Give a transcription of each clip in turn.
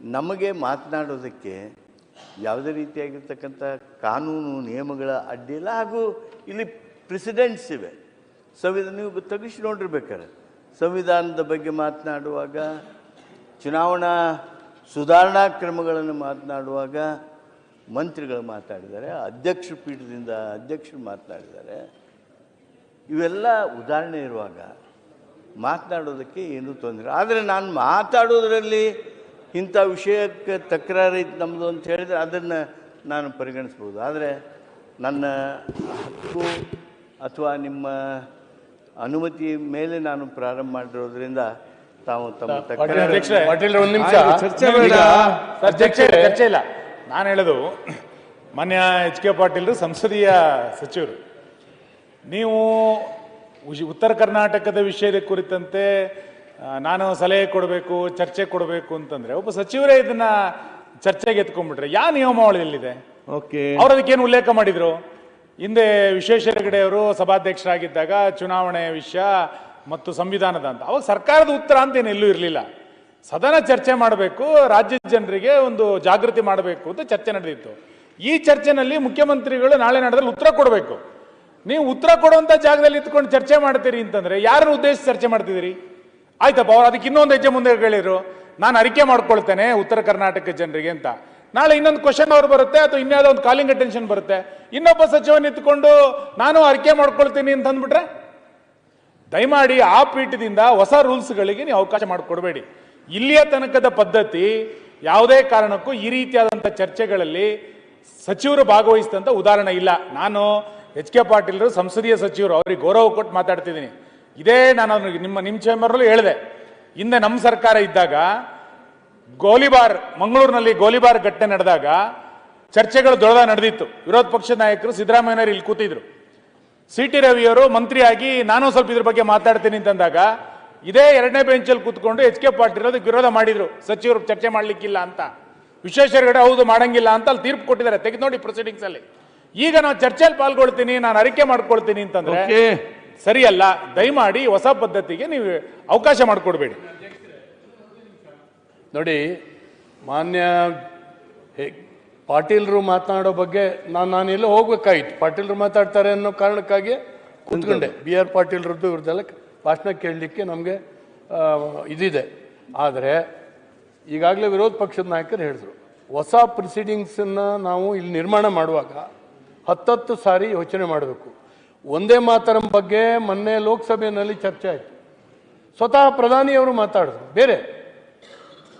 ನಮಗೆ ಮಾತನಾಡೋದಕ್ಕೆ ಯಾವುದೇ ರೀತಿಯಾಗಿರ್ತಕ್ಕಂಥ ಕಾನೂನು ನಿಯಮಗಳ ಅಡ್ಡಿ ಇಲ್ಲ ಹಾಗೂ ಇಲ್ಲಿ ಪ್ರೆಸಿಡೆಂಟ್ಸ್ ಇವೆ. ಸಂವಿಧಾನ, ನೀವು ತೆಗಿಸಿ ನೋಡಿರ್ಬೇಕಾರೆ ಸಂವಿಧಾನದ ಬಗ್ಗೆ ಮಾತನಾಡುವಾಗ, ಚುನಾವಣಾ ಸುಧಾರಣಾ ಕ್ರಮಗಳನ್ನು ಮಾತನಾಡುವಾಗ ಮಂತ್ರಿಗಳು ಮಾತಾಡಿದ್ದಾರೆ ಅಧ್ಯಕ್ಷ ಪೀಠದಿಂದ ಅಧ್ಯಕ್ಷರು ಮಾತನಾಡಿದ್ದಾರೆ. ಇವೆಲ್ಲ ಉದಾಹರಣೆ ಇರುವಾಗ ಮಾತನಾಡೋದಕ್ಕೆ ಏನೂ ತೊಂದರೆ ಆದರೆ ನಾನು ಮಾತಾಡೋದ್ರಲ್ಲಿ ಇಂಥ ವಿಷಯಕ್ಕೆ ತಕರಾರು ಐತೆ ನಮ್ಮದು ಅಂತ ಹೇಳಿದರೆ ಅದನ್ನು ನಾನು ಪರಿಗಣಿಸ್ಬೋದು. ಆದರೆ ನನ್ನ ಹಕ್ಕು ಅಥವಾ ನಿಮ್ಮ ಅನುಮತಿ ಮೇಲೆ ನಾನು ಪ್ರಾರಂಭ ಮಾಡಿರೋದ್ರಿಂದ ತಾವು ತಮ್ಮ ತಕರಾರು ಅಧ್ಯಕ್ಷರೇ, ಒಂದು ನಿಮಿಷ. ಚರ್ಚೆ. ಇಲ್ಲ, ನಾನು ಹೇಳೋದು ಮಾನ್ಯ ಎಚ್ ಕೆ ಪಾಟೀಲ್ ಸಂಸದೀಯ ಸಚಿವರು. ನೀವು ಉತ್ತರ ಕರ್ನಾಟಕದ ವಿಷಯದ ಕುರಿತಂತೆ ನಾನು ಸಲಹೆ ಕೊಡಬೇಕು ಚರ್ಚೆ ಕೊಡಬೇಕು ಅಂತಂದ್ರೆ ಒಬ್ಬ ಸಚಿವರೇ ಇದನ್ನ ಚರ್ಚೆಗೆ ಎತ್ಕೊಂಡ್ಬಿಟ್ರೆ ಯಾವ ನಿಯಮಾವಳಿಯಲ್ಲಿದೆ ಓಕೆ. ಅವ್ರು ಅದಕ್ಕೇನು ಉಲ್ಲೇಖ ಮಾಡಿದ್ರು? ಹಿಂದೆ ವಿಶ್ವೇಶ್ವರ ಹೆಗಡೆ ಅವರು ಸಭಾಧ್ಯಕ್ಷರಾಗಿದ್ದಾಗ ಚುನಾವಣೆ ವಿಷಯ ಮತ್ತು ಸಂವಿಧಾನದ ಅಂತ. ಅವಾಗ ಸರ್ಕಾರದ ಉತ್ತರ ಅಂತ ಏನು ಎಲ್ಲೂ ಇರಲಿಲ್ಲ. ಸದನ ಚರ್ಚೆ ಮಾಡಬೇಕು ರಾಜ್ಯದ ಜನರಿಗೆ ಒಂದು ಜಾಗೃತಿ ಮಾಡಬೇಕು ಅಂತ ಚರ್ಚೆ ನಡೆದಿತ್ತು. ಈ ಚರ್ಚೆನಲ್ಲಿ ಮುಖ್ಯಮಂತ್ರಿಗಳು ನಾಳೆ ನಡೆದಲ್ಲಿ ಉತ್ತರ ಕೊಡಬೇಕು. ನೀವು ಉತ್ತರ ಕೊಡುವಂಥ ಜಾಗದಲ್ಲಿ ಇತ್ಕೊಂಡು ಚರ್ಚೆ ಮಾಡ್ತೀರಿ ಅಂತಂದ್ರೆ ಯಾರನ್ನು ಉದ್ದೇಶಿಸಿ ಚರ್ಚೆ ಮಾಡ್ತಿದ್ದೀರಿ? ಆಯ್ತಪ್ಪ, ಅವ್ರು ಅದಕ್ಕೆ ಇನ್ನೊಂದು ಹೆಜ್ಜೆ ಮುಂದೆ ಕೇಳಿದ್ರು ನಾನು ಅರಿಕೆ ಮಾಡ್ಕೊಳ್ತೇನೆ ಉತ್ತರ ಕರ್ನಾಟಕ ಜನರಿಗೆ ಅಂತ. ನಾಳೆ ಇನ್ನೊಂದು ಕ್ವಶನ್ ಅವ್ರು ಬರುತ್ತೆ, ಅಥವಾ ಇನ್ಯಾವುದೋ ಒಂದು ಕಾಲಿಂಗ್ ಅಟೆನ್ಷನ್ ಬರುತ್ತೆ. ಇನ್ನೊಬ್ಬ ಸಚಿವನ ಇತ್ಕೊಂಡು ನಾನು ಅರಿಕೆ ಮಾಡ್ಕೊಳ್ತೀನಿ ಅಂತ ಅಂದ್ಬಿಟ್ರೆ? ದಯಮಾಡಿ ಆ ಪೀಠದಿಂದ ಹೊಸ ರೂಲ್ಸ್ಗಳಿಗೆ ನೀವು ಅವಕಾಶ ಮಾಡಿಕೊಡ್ಬೇಡಿ. ಇಲ್ಲಿಯ ತನಕದ ಪದ್ಧತಿ ಯಾವುದೇ ಕಾರಣಕ್ಕೂ ಈ ರೀತಿಯಾದಂಥ ಚರ್ಚೆಗಳಲ್ಲಿ ಸಚಿವರು ಭಾಗವಹಿಸಿದಂಥ ಉದಾಹರಣೆ ಇಲ್ಲ. ನಾನು ಎಚ್ ಕೆ ಪಾಟೀಲರು, ಸಂಸದೀಯ ಸಚಿವರು, ಅವ್ರಿಗೆ ಗೌರವ ಕೊಟ್ಟು ಮಾತಾಡ್ತಿದ್ದೀನಿ. ಇದೇ ನಾನು ನಿಮ್ಮ ನಿಮ್ಮ ಚೇಂಬರ್ಲ್ಲೂ ಹೇಳಿದೆ. ಹಿಂದೆ ನಮ್ಮ ಸರ್ಕಾರ ಇದ್ದಾಗ, ಗೋಲಿಬಾರ್, ಮಂಗಳೂರಿನಲ್ಲಿ ಗೋಲಿಬಾರ್ ಘಟನೆ ನಡೆದಾಗ ಚರ್ಚೆಗಳು ದೊಡ್ಡದ ನಡೆದಿತ್ತು. ವಿರೋಧ ಪಕ್ಷದ ನಾಯಕರು ಸಿದ್ದರಾಮಯ್ಯನವರು ಇಲ್ಲಿ ಕೂತಿದ್ರು. ಸಿ ಟಿ ರವಿಯವರು ಮಂತ್ರಿಯಾಗಿ ನಾನು ಸ್ವಲ್ಪ ಇದ್ರ ಬಗ್ಗೆ ಮಾತಾಡ್ತೀನಿ ಅಂತಂದಾಗ, ಇದೇ ಎರಡನೇ ಬೆಂಚಲ್ಲಿ ಕೂತ್ಕೊಂಡು ಎಚ್ ಕೆ ಪಾಟೀಲ್ ಅದಕ್ಕೆ ವಿರೋಧ ಮಾಡಿದ್ರು. ಸಚಿವರು ಚರ್ಚೆ ಮಾಡಲಿಕ್ಕಿಲ್ಲ ಅಂತ. ವಿಶ್ವೇಶ್ವರ ಹೆಗಡೆ ಹೌದು ಮಾಡಂಗಿಲ್ಲ ಅಂತ ಅಲ್ಲಿ ತೀರ್ಪು ಕೊಟ್ಟಿದ್ದಾರೆ. ತೆಗೆದು ನೋಡಿ ಪ್ರೊಸೀಡಿಂಗ್ಸ್ ಅಲ್ಲಿ. ಈಗ ನಾವು ಚರ್ಚೆಯಲ್ಲಿ ಪಾಲ್ಗೊಳ್ತೀನಿ, ನಾನು ಅರಿಕೆ ಮಾಡ್ಕೊಳ್ತೀನಿ ಅಂತಂದ್ರೆ ಸರಿಯಲ್ಲ ದಯಮಾಡಿ ಹೊಸ ಪದ್ಧತಿಗೆ ನೀವು ಅವಕಾಶ ಮಾಡಿಕೊಡ್ಬೇಡಿ. ನೋಡಿ ಮಾನ್ಯ ಹೆ- ಪಾಟೀಲ್ರು ಮಾತನಾಡೋ ಬಗ್ಗೆ ನಾನು ನಾನು ಎಲ್ಲೋ ಹೋಗ್ಬೇಕಾಗಿತ್ತು ಪಾಟೀಲ್ರು ಮಾತಾಡ್ತಾರೆ ಅನ್ನೋ ಕಾರಣಕ್ಕಾಗಿ ಕುಂತ್ಕೊಂಡೆ. ಬಿ ಆರ್ ಪಾಟೀಲ್ರದ್ದು ಇವ್ರದ್ದೆಲ್ಲ ಭಾಷಣ ಕೇಳಲಿಕ್ಕೆ ನಮಗೆ ಇದಿದೆ. ಆದರೆ ಈಗಾಗಲೇ ವಿರೋಧ ಪಕ್ಷದ ನಾಯಕರು ಹೇಳಿದ್ರು. ಹೊಸ ಪ್ರೊಸೀಡಿಂಗ್ಸನ್ನು ನಾವು ಇಲ್ಲಿ ನಿರ್ಮಾಣ ಮಾಡುವಾಗ ಹತ್ತತ್ತು ಸಾರಿ ಯೋಚನೆ ಮಾಡಬೇಕು. ಒಂದೇ ಮಾತರಂ ಬಗ್ಗೆ ಮೊನ್ನೆ ಲೋಕಸಭೆಯಲ್ಲಿ ಚರ್ಚೆ ಆಯಿತು. ಸ್ವತಃ ಪ್ರಧಾನಿಯವರು ಮಾತಾಡಿದ್ರು. ಬೇರೆ.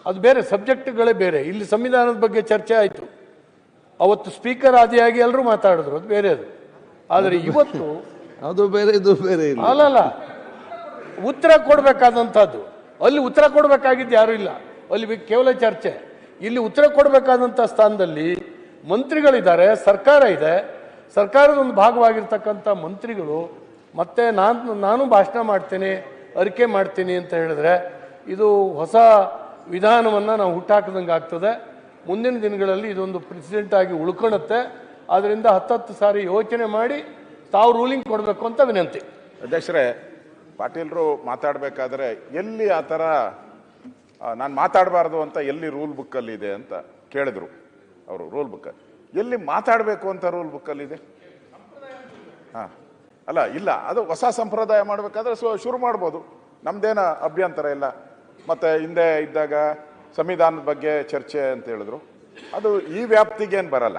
ಅದು ಬೇರೆ ಸಬ್ಜೆಕ್ಟ್ಗಳೇ ಬೇರೆ. ಇಲ್ಲಿ ಸಂವಿಧಾನದ ಬಗ್ಗೆ ಚರ್ಚೆ ಆಯಿತು. ಅವತ್ತು ಸ್ಪೀಕರ್ ಆದಿಯಾಗಿ ಎಲ್ಲರೂ ಮಾತಾಡಿದ್ರು. ಅದು ಬೇರೆ ಅದು. ಆದರೆ ಇವತ್ತು ಅದು ಬೇರೆ ಇದು ಬೇರೆ ಅಲ್ಲಲ್ಲ ಉತ್ತರ ಕೊಡಬೇಕಾದಂಥದ್ದು ಅಲ್ಲಿ ಉತ್ತರ ಕೊಡಬೇಕಾಗಿದ್ದು ಯಾರೂ ಇಲ್ಲ. ಅಲ್ಲಿ ಕೇವಲ ಚರ್ಚೆ. ಇಲ್ಲಿ ಉತ್ತರ ಕೊಡಬೇಕಾದಂಥ ಸ್ಥಾನದಲ್ಲಿ ಮಂತ್ರಿಗಳಿದ್ದಾರೆ ಸರ್ಕಾರ ಇದೆ. ಸರ್ಕಾರದ ಒಂದು ಭಾಗವಾಗಿರ್ತಕ್ಕಂಥ ಮಂತ್ರಿಗಳು, ಮತ್ತೆ ನಾನು ನಾನು ಭಾಷಣ ಮಾಡ್ತೀನಿ, ಅರಿಕೆ ಮಾಡ್ತೀನಿ ಅಂತ ಹೇಳಿದ್ರೆ ಇದು ಹೊಸ ವಿಧಾನವನ್ನು ನಾವು ಹುಟ್ಟಾಕದಂಗೆ ಆಗ್ತದೆ. ಮುಂದಿನ ದಿನಗಳಲ್ಲಿ ಇದೊಂದು ಪ್ರೆಸಿಡೆಂಟ್ ಆಗಿ ಉಳ್ಕೊಳುತ್ತೆ ಆದ್ದರಿಂದ ಹತ್ತತ್ತು ಸಾರಿ ಯೋಚನೆ ಮಾಡಿ ತಾವು ರೂಲಿಂಗ್ ಕೊಡಬೇಕು ಅಂತ ವಿನಂತಿ. ಅಧ್ಯಕ್ಷರೇ, ಪಾಟೀಲ್ರು ಮಾತಾಡಬೇಕಾದ್ರೆ ಎಲ್ಲಿ ಆ ಥರ ನಾನು ಮಾತಾಡಬಾರ್ದು ಅಂತ ಎಲ್ಲಿ ರೂಲ್ ಬುಕ್ಕಲ್ಲಿ ಇದೆ ಅಂತ ಕೇಳಿದ್ರು. ಅವರು ರೂಲ್ ಬುಕ್ ಎಲ್ಲಿ ಮಾತಾಡಬೇಕು ಅಂತ ರೂಲ್ ಬುಕ್ಕಲ್ಲಿ ಇದೆ? ಹಾಂ. ಅಲ್ಲ, ಇಲ್ಲ, ಅದು ಹೊಸ ಸಂಪ್ರದಾಯ ಮಾಡಬೇಕಾದ್ರೆ ಸೊ ಶುರು ಮಾಡ್ಬೋದು. ನಮ್ದೇನ ಅಭ್ಯಂತರ ಇಲ್ಲ. ಮತ್ತೆ ಹಿಂದೆ ಇದ್ದಾಗ ಸಂವಿಧಾನದ ಬಗ್ಗೆ ಚರ್ಚೆ ಅಂತ ಹೇಳಿದ್ರು. ಅದು ಈ ವ್ಯಾಪ್ತಿಗೇನು ಬರಲ್ಲ.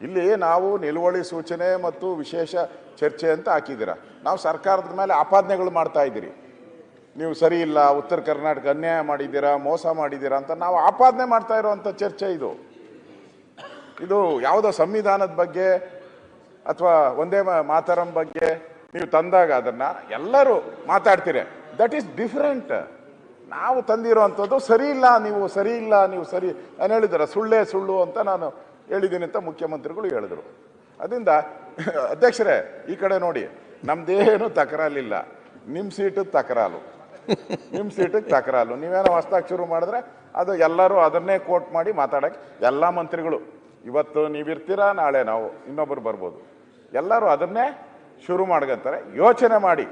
ಇಲ್ಲಿ ನಾವು ನಿಲುವಳಿ ಸೂಚನೆ ಮತ್ತು ವಿಶೇಷ ಚರ್ಚೆ ಅಂತ ಹಾಕಿದ್ದೀರ. ನಾವು ಸರ್ಕಾರದ ಮೇಲೆ ಆಪಾದನೆಗಳು ಮಾಡ್ತಾ ಇದ್ದೀರಿ. ನೀವು ಸರಿ ಇಲ್ಲ, ಉತ್ತರ ಕರ್ನಾಟಕ ಅನ್ಯಾಯ ಮಾಡಿದ್ದೀರಾ, ಮೋಸ ಮಾಡಿದ್ದೀರಾ ಅಂತ ನಾವು ಆಪಾದನೆ ಮಾಡ್ತಾ ಇರೋವಂಥ ಚರ್ಚೆ ಇದು. ಇದು ಯಾವುದೋ ಸಂವಿಧಾನದ ಬಗ್ಗೆ ಅಥವಾ ಒಂದೇ ಮಾತಾರಂ ಬಗ್ಗೆ ನೀವು ತಂದಾಗ ಅದನ್ನ ಎಲ್ಲರೂ ಮಾತಾಡ್ತೀರಿ. ದಟ್ ಈಸ್ ಡಿಫ್ರೆಂಟ್ ನಾವು ತಂದಿರೋವಂಥದ್ದು ಸರಿ ಇಲ್ಲ, ನೀವು ಸರಿ ಇಲ್ಲ, ನೀವು ಸರಿ, ನಾನು ಹೇಳಿದಾರೆ ಸುಳ್ಳೇ ಸುಳ್ಳು ಅಂತ ನಾನು ಹೇಳಿದ್ದೀನಿ ಅಂತ ಮುಖ್ಯಮಂತ್ರಿಗಳು ಹೇಳಿದ್ರು. ಅದರಿಂದ ಅಧ್ಯಕ್ಷರೇ, ಈ ಕಡೆ ನೋಡಿ, ನಮ್ದೇನು ತಕರಾಲಿಲ್ಲ. ನಿಮ್ಮ ಸೀಟು ತಕರಾಲು. ನಿಮ್ಮ ಸೀಟಿಗೆ ತಕರಾಲು. ನೀವೇನೋ ಹೊಸ್ದಾಗಿ ಶುರು ಮಾಡಿದ್ರೆ ಅದು ಎಲ್ಲರೂ ಅದನ್ನೇ ಕೋಟ್ ಮಾಡಿ ಮಾತಾಡಕ್ಕೆ ಎಲ್ಲ ಮಂತ್ರಿಗಳು ಇವತ್ತು ನೀವಿರ್ತೀರಾ? ನಾಳೆ ನಾವು ಇನ್ನೊಬ್ಬರು ಬರ್ಬೋದು. ಎಲ್ಲರೂ ಅದನ್ನೇ ಶುರು ಮಾಡ್ಕೊಂತಾರೆ. ಯೋಚನೆ ಮಾಡಿ.